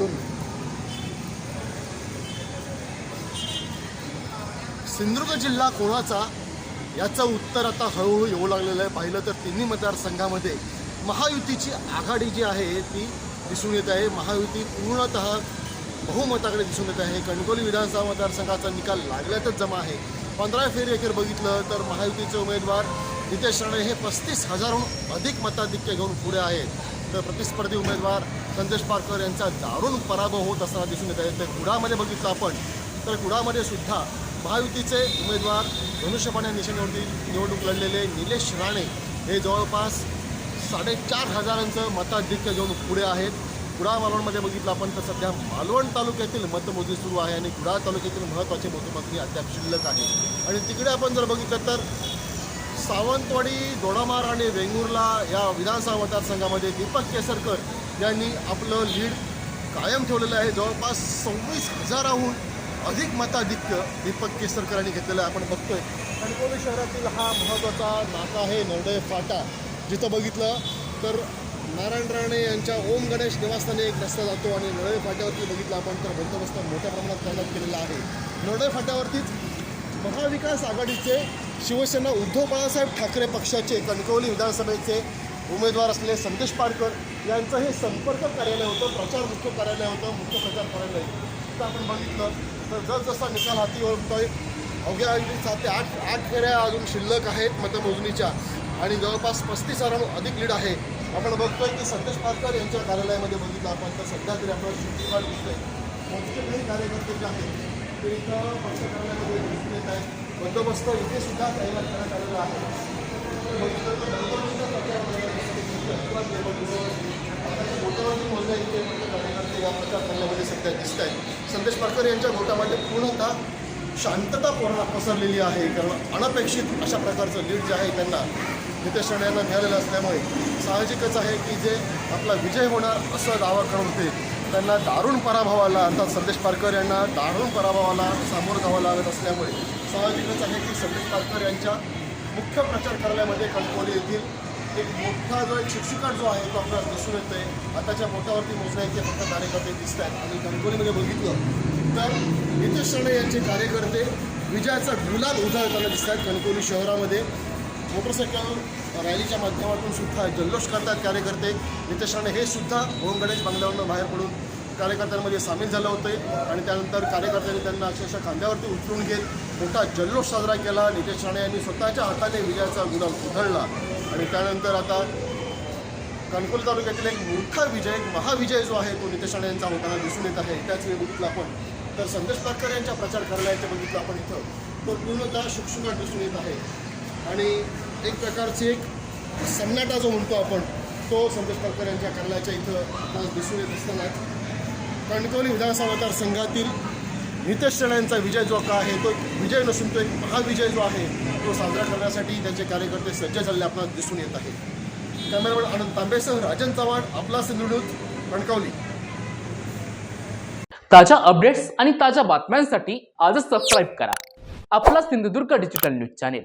दोन सिंधुदुर्ग जिल्हा कोणाचा? याचं उत्तर आता हळूहळू येऊ लागलेलं आहे. पाहिलं तर तिन्ही मतदारसंघामध्ये महायुतीची आघाडी जी आहे ती दिसून येत आहे. महायुती पूर्णतः बहुमताकडे दिसून येत आहे. कणकोली विधानसभा मतदारसंघाचा निकाल लागल्यातच जमा आहे. पंधरा फेरी अखेर बघितलं तर महायुतीचे उमेदवार नितेश राणे हे पस्तीस हजारहून अधिक मताधिक्य घेऊन पुढे आहेत. तर प्रतिस्पर्धी उमेदवार संदेश पारकर यांचा दारुण पराभव होत असताना दिसून येत आहे. तर कुडामध्ये बघितलं आपण तर कुडामध्ये सुद्धा महायुतीचे उमेदवार धनुष्यबाण निशाणीवरती निवडणूक लढलेले निलेश राणे हे जवळपास साडेचार हजारांचं मताधिक्य घेऊन पुढे आहेत. कुडा मालवणमध्ये बघितलं आपण तर सध्या मालवण तालुक्यातील मतमोजणी सुरू आहे आणि कुडाळ तालुक्यातील महत्त्वाचे मतमोजणी अद्याप शिल्लक आहे. आणि तिकडे आपण जर बघितलं तर सावंतवाडी दोडामार आणि वेंगुर्ला या विधानसभा मतदारसंघामध्ये दीपक केसरकर यांनी आपलं लीड कायम ठेवलेलं आहे. जवळपास सव्वीस हजाराहून अधिक मताधिक्य दीपक केसरकर यांनी घेतलेलं आहे. आपण बघतोय. कणकवली शहरातील हा महत्त्वाचा नाका आहे. नवडे फाटा जिथं बघितलं तर नारायण राणे यांच्या ओम गणेश निवासस्थानी एक रस्ता जातो आणि नरडे फाट्यावरती बघितलं आपण तर बंदोबस्त मोठ्या प्रमाणात करण्यात केलेला आहे. नरडे फाट्यावरतीच महाविकास आघाडीचे शिवसेना उद्धव बाळासाहेब ठाकरे पक्षाचे कणकवली विधानसभेचे उमेदवार असलेले संदेश पारकर यांचं हे संपर्क कार्यालय होतं प्रचार मुख्य कार्यालय होतं मुख्य प्रचार कार्यालय. तर आपण बघितलं तर जसजसा निकाल हाती ओळखतोय अवघ्या सात ते आठ आठ फेऱ्या अजून शिल्लक आहेत मतमोजणीच्या आणि जवळपास पस्तीस हजारांहून अधिक लीड आहे. आपण बघतोय की संदेश पारकर यांच्या कार्यालयामध्ये बघितलं आपण तर सध्या तरी आपल्याला शुक्रवार दिसतोय. मोजके काही कार्यकर्ते जे आहेत ते इथं पक्ष कार्यालयामध्ये दिसून येत आहेत. बंदोबस्त इथे सुद्धा तयार करण्यात आलेला आहे बघितलं तर इथे कार्यकर्ते या प्रचार करण्यामध्ये सध्या दिसत आहेत संदेश पारकर यांच्या गोटामध्ये पूर्णतः शांतता पूर्ण पसरलेली आहे कारण अनपेक्षित अशा प्रकारचं लीड जे आहे त्यांना नितेश राणे यांना मिळालेलं असल्यामुळे साहजिकच आहे की जे आपला विजय होणार असं दावा करून होते त्यांना दारुण पराभवाला अर्थात संदेश पारकर यांना दारुण पराभवाला सामोरं जावं लागत असल्यामुळे साहजिकच आहे की संदेश पारकर यांच्या मुख्य प्रचार कार्यालयामध्ये कणकवली येथील एक मोठा जो एक शिक्षिका जो आहे तो आपल्याला दिसून येतो आहे आताच्या मोठ्यावरती मोजण्या इथे फक्त कार्यकर्ते दिसत आहेत. आणि कणकवलीमध्ये बघितलं तर नितेश राणे यांचे कार्यकर्ते विजयाचा गुलाल उधळताना दिसत आहेत कणकवली शहरामध्ये. मोटरसायकल रॅलीच्या माध्यमातून सुद्धा जल्लोष करतात कार्यकर्ते. नितेश राणे हे सुद्धा ओम गणेश बंगल्यावरनं बाहेर पडून कार्यकर्त्यांमध्ये सामील झालं होते आणि त्यानंतर कार्यकर्त्यांनी त्यांना अक्षरशः खांद्यावरती उचलून घेत मोठा जल्लोष साजरा केला. नितेश राणे यांनी स्वतःच्या हाताने विजयाचा गुलाल उधळला. आणि त्यानंतर आता कणकोली तालुक्यातील एक मोठा विजय एक महाविजय जो आहे तो नितेश राणे यांचा होताना दिसून येत आहे. त्याच वेळी बघितलं आपण तर संदेश पारकर यांच्या प्रचार कार्यालयाचे बघितलं आपण इथं तो पूर्णतः शुकशुकाट दिसून येत आहे. आणि एक प्रकारची एक सन्नाटा जो म्हणतो आपण तो संतोष पारकर यांच्या कार्यालयाच्या इथं आपल्याला दिसून येत असताना. कणकवली विधानसभा मतदारसंघातील नितेश राणे यांचा विजय जो का आहे तो विजय नसून तो एक महाविजय जो आहे तो साजरा करण्यासाठी त्यांचे कार्यकर्ते सज्ज झालेले आपल्याला दिसून येत आहे कॅमेरामॅन आनंद तांबेसह राजन चव्हाण आपला सिंधुडूत कणकवली. ताज्या अपडेट्स आणि ताज्या बातम्यांसाठी आजच सबस्क्राईब करा. आपला Sindhudurg digital news channel